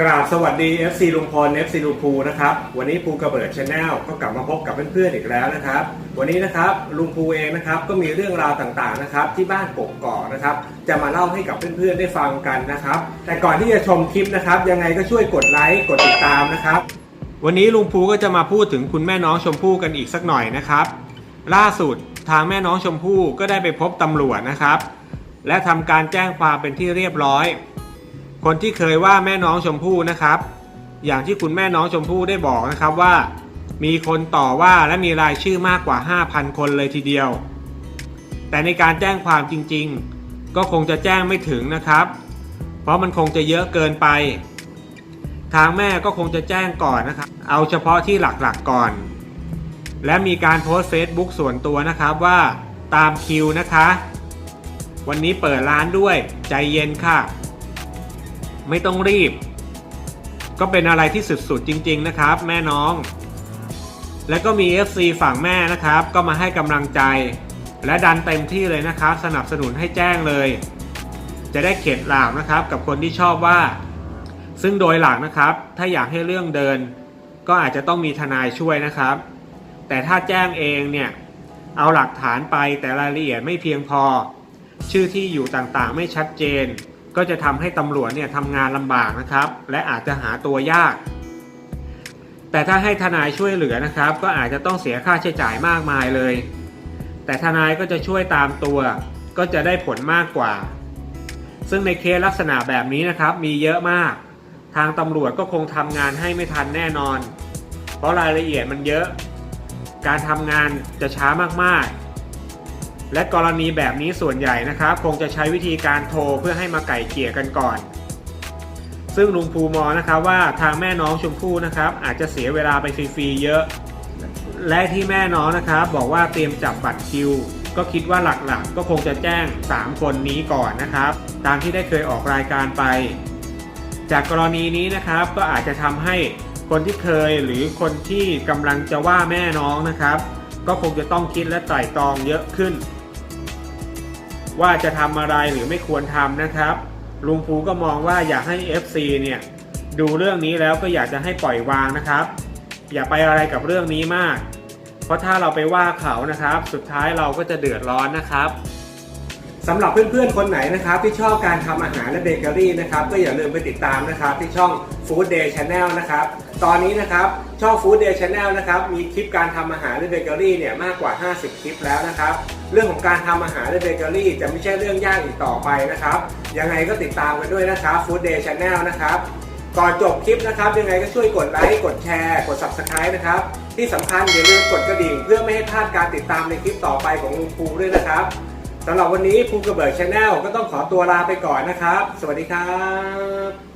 กราบสวัสดี FC ลุงพล FC ลุงภูนะครับ วันนี้ภูกระเบิดชาแนลก็กลับมาพบกับเพื่อนๆอีกแล้วนะครับ วันนี้นะครับลุงภูเองนะครับก็มีเรื่องราวต่างๆนะครับที่บ้านกกอกนะครับจะมาเล่าให้กับเพื่อนๆได้ฟังกันนะครับ แต่ก่อนที่จะชมคลิปนะครับยังไงก็ช่วยกดไลค์กดติดตามนะครับ วันนี้ลุงภูก็จะมาพูดถึงคุณแม่น้องชมพู่กันอีกสักหน่อยนะครับ ล่าสุดทางแม่น้องชมพู่ก็ได้ไปพบตำรวจนะครับ และทำการแจ้งความเป็นที่เรียบร้อย คนที่เคยว่าแม่น้องชมพู่นะครับ อย่างที่คุณแม่น้องชมพู่ได้บอกนะครับว่า มีคนต่อว่าและมีรายชื่อมากกว่า 5,000 คนเลยทีเดียว แต่ในการแจ้งความจริงๆ ก็คงจะแจ้งไม่ถึงนะครับ เพราะมันคงจะเยอะเกินไป ทางแม่ก็คงจะแจ้งก่อนนะครับ เอาเฉพาะที่หลักๆก่อน และมีการโพสต์ Facebook ส่วนตัวนะครับว่าตามคิวนะคะ วันนี้เปิดร้านด้วยใจเย็นค่ะ ไม่ต้องรีบ ก็เป็นอะไรที่สุดๆจริง ๆ นะครับ แม่น้อง และก็มี FC ฝั่งแม่นะครับ ก็มาให้กำลังใจ และดันเต็มที่เลยนะครับ สนับสนุนให้แจ้งเลย จะได้เข็ดหลาบนะครับ กับคนที่ชอบว่า ซึ่งโดยหลักนะครับ ถ้าอยากให้เรื่องเดิน ก็อาจจะต้องมีทนายช่วยนะครับ แต่ถ้าแจ้งเองเนี่ยเอาหลักฐานไปแต่รายละเอียดไม่เพียงพอ ชื่อที่อยู่ต่างๆ ไม่ชัดเจน ก็จะทำให้ตำรวจเนี่ยทำงานลำบากนะครับ และอาจจะหาตัวยาก แต่ถ้าให้ทนายช่วยเหลือนะครับ ก็อาจจะต้องเสียค่าใช้จ่ายมากมายเลย แต่ทนายก็จะช่วยตามตัว ก็จะได้ผลมากกว่า ซึ่งในเคสลักษณะแบบนี้นะครับ มีเยอะมาก ทางตำรวจก็คงทำงานให้ไม่ทันแน่นอน เพราะรายละเอียดมันเยอะ การทำงานจะช้ามากๆ และกรณีแบบนี้ส่วนใหญ่นะครับ คงจะใช้วิธีการโทรเพื่อให้มาไก่เกลี่ยกันก่อน ซึ่งลุงภูมองนะครับว่าทางแม่น้องชมพู่นะครับ อาจจะเสียเวลาไปฟรีๆเยอะ และที่แม่น้องนะครับ บอกว่าเตรียมจับบัตรคิว ก็คิดว่าหลักๆ ก็คงจะแจ้ง 3 คนนี้ก่อนนะครับ ตามที่ได้เคยออกรายการไป จากกรณีนี้นะครับก็อาจจะทำให้คนที่เคยหรือคนที่กำลังจะว่าแม่น้องนะครับ ก็คงจะต้องคิดและไตร่ตรองเยอะขึ้น ว่าจะทำอะไรหรือไม่ควรทำนะครับ ลุงภูก็มองว่าอยากให้ FC เนี่ยดูเรื่องนี้แล้วก็อยากจะให้ปล่อยวางนะครับ อย่าไปอะไรกับเรื่องนี้มาก เพราะถ้าเราไปว่าเขานะครับ สุดท้ายเราก็จะเดือดร้อนนะครับสำหรับเพื่อนๆ คนไหนนะครับ ที่ชอบการทำอาหารและเบเกอรี่นะครับ ก็อย่าลืมไปติดตามนะครับ ที่ช่อง Food Day Channel นะครับ ตอนนี้นะครับช่อง Food Day Channel นะครับมีคลิปการทำอาหารและเบเกอรี่เนี่ยมากกว่า 50 คลิปแล้วนะครับ เรื่องของการทำอาหารและเบเกอรี่จะไม่ใช่เรื่องยากอีกต่อไปนะครับยังไงก็ติดตามกันด้วยนะครับ Food Day Channel นะครับก่อนจบคลิปนะครับยังไงก็ช่วยกดไลค์กดแชร์กด Subscribe นะครับที่สำคัญอย่าลืมกดกระดิ่ง เพื่อไม่ให้พลาดการติดตามในคลิปต่อไปของลุงภูด้วยนะครับสำหรับวันนี้ภูกระเบิดชาแนลก็ต้องขอตัวลาไปก่อนนะครับ สวัสดีครับ